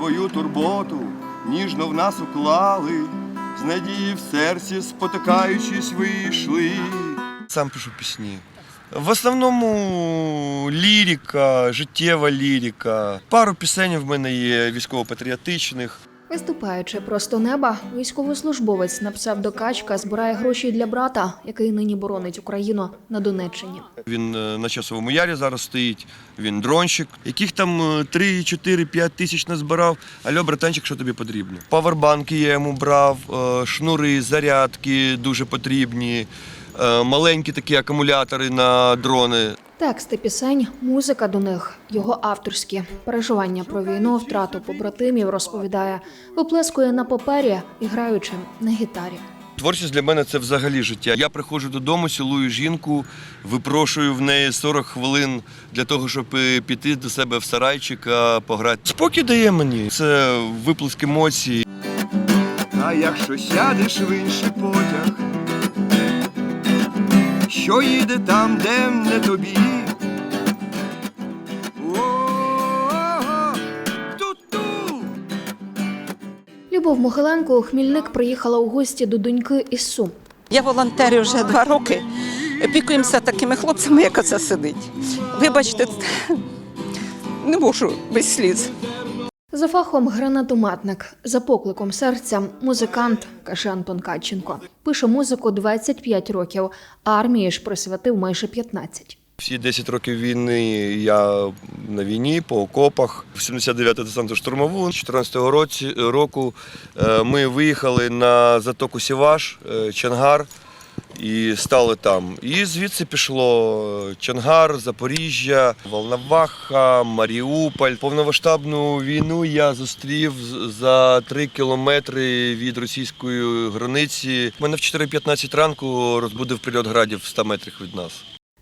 свою турботу ніжно в нас уклали, з надії в серці спотикаючись вийшли. Сам пишу пісні. В основному лірика, життєва лірика. Пару пісень в мене є військово-патріотичних. Виступаючи просто неба, військовослужбовець на псевдокачка збирає гроші для брата, який нині боронить Україну на Донеччині. Він е, на часовому ярі зараз стоїть, він дронщик. Яких там е, 3, 4, 5 тисяч назбирав. Альо, братанчик, що тобі потрібно? Павербанки я йому брав, е, шнури, зарядки дуже потрібні, е, маленькі такі акумулятори на дрони. Тексти пісень, музика до них, його авторські переживання про війну, втрату побратимів розповідає, виплескує на папері і граючи на гітарі. Творчість для мене це взагалі життя. Я приходжу додому, цілую жінку, випрошую в неї 40 хвилин для того, щоб е, піти до себе в сарайчик, а пограти. Спокій дає мені. Це виплеск емоцій. А якщо сядеш в інший потяг, що їде там, де не тобі. Любов Могиленко у Хмільник приїхала у гості до доньки із Сум. Я волонтерю вже два роки. Опікуємося такими хлопцями, як оце сидить. Вибачте, не можу без сліз. За фахом гранатометник, за покликом серця музикант, каже Антон Каченко. Пише музику 25 років, а армії ж присвятив майже 15. Всі 10 років війни я на війні по окопах. В 79-ту десанту штурмову 14-го році року е, ми виїхали на затоку Сіваш, е, Чангар і стали там. І звідси пішло Чангар, Запоріжжя, Волноваха, Маріуполь. Повномасштабну війну я зустрів за 3 кілометри від російської границі. Мене в 4.15 ранку розбудив прильот градів в 100 метрах від нас.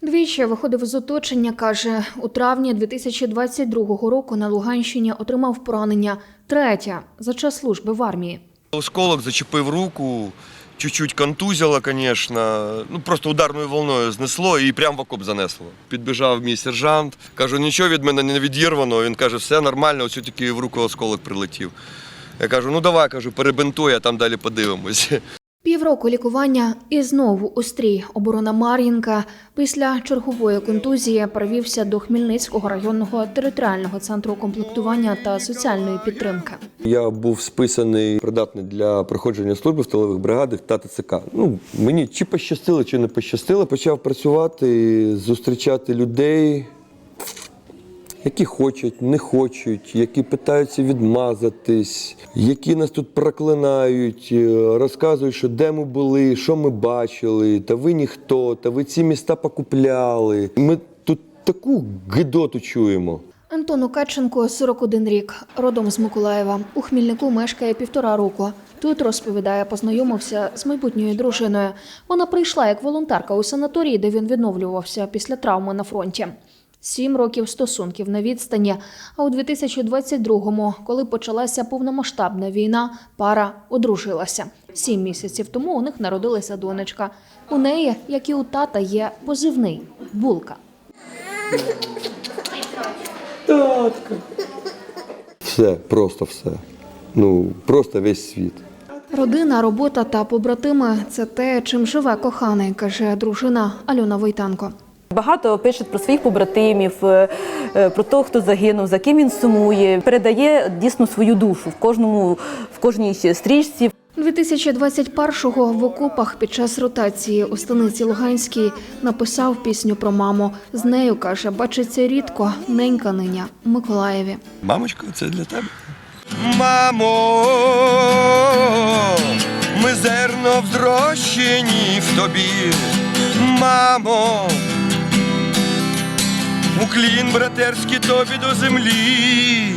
Двічі виходив з оточення, каже, у травні 2022 року на Луганщині отримав поранення третє за час служби в армії. Осколок зачепив руку, чуть-чуть контузило, звісно. Ну просто ударною волною знесло і прямо в окоп занесло. Підбіжав мій сержант, кажу, нічого від мене не відірвано. Він каже, все нормально, ось тільки в руку осколок прилетів. Я кажу, ну давай, кажу, перебинтуй, а там далі подивимось. Півроку лікування і знову у. Оборона Мар'їнка після чергової контузії перевівся до Хмельницького районного територіального центру комплектування та соціальної підтримки. Я був списаний придатний для проходження служби в тилових бригадах та ТЦК. Ну, мені чи пощастило, чи не пощастило. Почав працювати, зустрічати людей, які хочуть, не хочуть, які питаються відмазатись, які нас тут проклинають, е, розказують, що де ми були, що ми бачили, та ви ніхто, та ви ці міста покупляли. Ми тут таку гидоту чуємо. Антону Каченко 41 рік, родом з Миколаєва. У Хмільнику мешкає півтора року. Тут розповідає, познайомився з майбутньою дружиною. Вона прийшла як волонтерка у санаторії, де він відновлювався після травми на фронті. Сім років стосунків на відстані. А у 2022-му, коли почалася повномасштабна війна, пара одружилася. Сім місяців тому у них народилася донечка. У неї, як і у тата, є позивний булка. Все, просто все. Ну, просто весь світ. Родина, робота та побратими це те, чим живе коханий, каже дружина Альона Войтанко. Багато пише про своїх побратимів, е, е, про того, хто загинув, за ким він сумує. Передає дійсно свою душу в кожному, в кожній стрічці. 2021-го в окопах під час ротації у станиці Луганській написав пісню про маму. З нею каже, бачиться рідко, ненька ниня у Миколаєві. Мамочко, це для тебе. Мамо, ми зерно взрощені в тобі. Мамо, уклін братерський тобі до землі.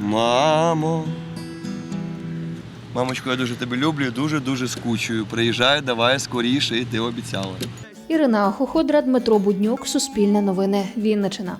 Мамо. Мамочко, я дуже тебе люблю, дуже-дуже скучую. Приїжджай, давай скоріше, ти обіцяла. Ірина Хоходра, Дмитро Буднюк, Суспільне новини, Вінничина.